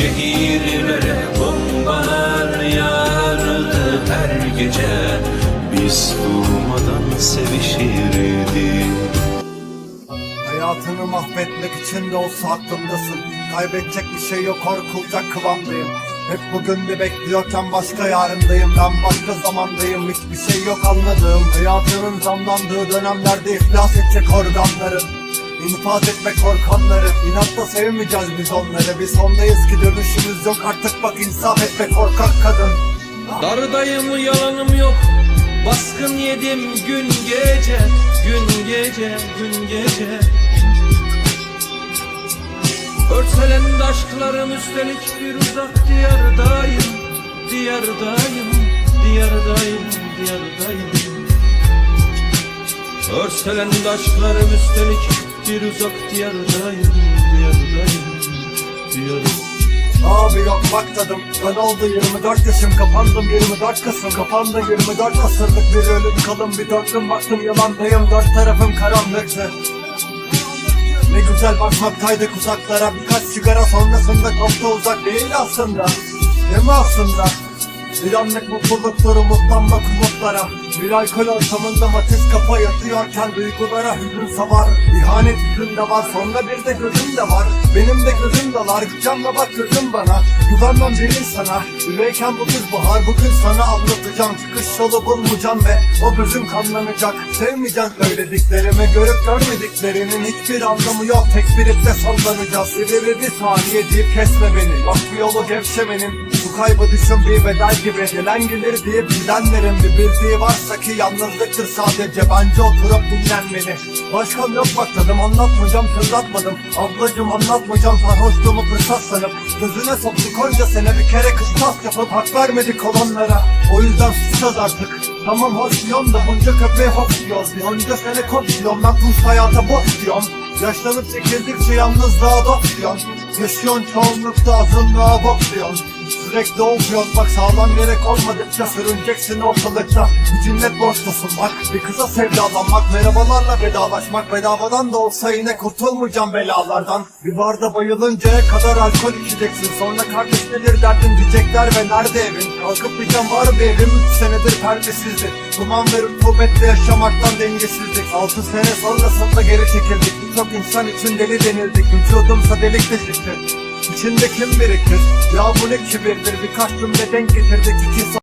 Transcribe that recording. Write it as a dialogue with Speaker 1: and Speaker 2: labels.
Speaker 1: Şehirlere bombalar yağardı her gece. Biz durmadan sevişirdik
Speaker 2: Hayatını mahvetmek için de olsa aklımdasın. Kaybedecek bir şey yok korkulacak kıvamdayım Hep bugün de bekliyorken başka yarındayım. Ben başka zamandayım. Hiçbir şey yok anladığım Hayatının zamlandığı dönemlerde iflas edecek organların İnfaz etmek korkanları. İnatla sevmeyeceğiz biz onları. Biz ondayız ki dönüşümüz yok. Artık bak insaf etme korkak kadın.
Speaker 1: Dardayım yalanım yok. Baskın yedim gün gece. Gün gece gün gece aşklarım üstelik bir uzak diyardayım Diyardayım, diyardayım, diyardayım. Örselendi aşklarım üstelik bir uzak diyardayım Diyardayım, diyardayım.
Speaker 2: Abi yok bak tadım Ben oldu 24 yaşım kapandım 24 Kasım Kapandı 24 asırlık bir ölüm kalın Bir dörtlüm baktım yalandayım Dört tarafım karanlıktı Ne güzel bakmaktaydık uzaklara Birkaç sigara sonrasında çok da uzak değil aslında Değil mi aslında? Bir anlık mutluluktur umutlanmak umutlara. Bir alkol ortamında matiz kafa yatıyorken Duygulara hüzün savar. İhanet yüzünde var sonra bir de gözüm de var. Benim de gözüm de var Canla bak gözüm bana. Güvenmem bir insana Üveyken bu kız bahar Bugün sana anlatacağım. Çıkış yolu bulmayacağım ve O gözüm kanlanacak. Sevmeyeceğim söylediklerimi Görüp görmediklerinin hiçbir anlamı yok. Tek bir iple sallanacağız Sivri bir saniye deyip kesme beni. Bak bu yolu gevşemenin bu kaybı düşün bir bedel gibi Gelen gelir diye bilenlerin bir bildiği varsa ki Yalnızlıktır sadece. Bence oturup dinlenmeli Başkam yok bak tadım anlatmayacağım tırlatmadım Ablacım anlatmayacağım sarhoşluğumu fırsat sanıp. Gözüne soktuk onca sene bir kere kıstas yapıp Hak vermedik olanlara. O yüzden susacağız artık. Tamam hoş diyorum da bunca köpeği hoş diyoruz Bir onca sene koş diyorum ben tuz hayata boş diyorum. Yaşlanıp çekildikçe yalnızlığa dok diyorsun Yaşıyorsun çoğunlukta azınlığa bok diyorsun Sürekli okuyor bak sağlam yere konmadıkça Sürüneceksin ortalıkta. Gücün net boştasın bak. Bir kıza sevdalanmak Merhabalarla vedalaşmak. Bedavadan da olsa yine kurtulmayacağım belalardan. Bir barda bayılıncaya kadar alkol içeceksin. Sonra kardeş nedir derdin diyecekler ve nerede evin? Kalkıp diyeceğim var bir evim? 3 senedir perdesizdi Duman ve rutubetle yaşamaktan dengesizlik. 6 sene sonrasında geri çekildik. Birçok insan için deli denildik. Vücudumsa delik deşikti İçinde kim birikir? Ya bu ne kibirdir Birkaç cümle denk getirdik iki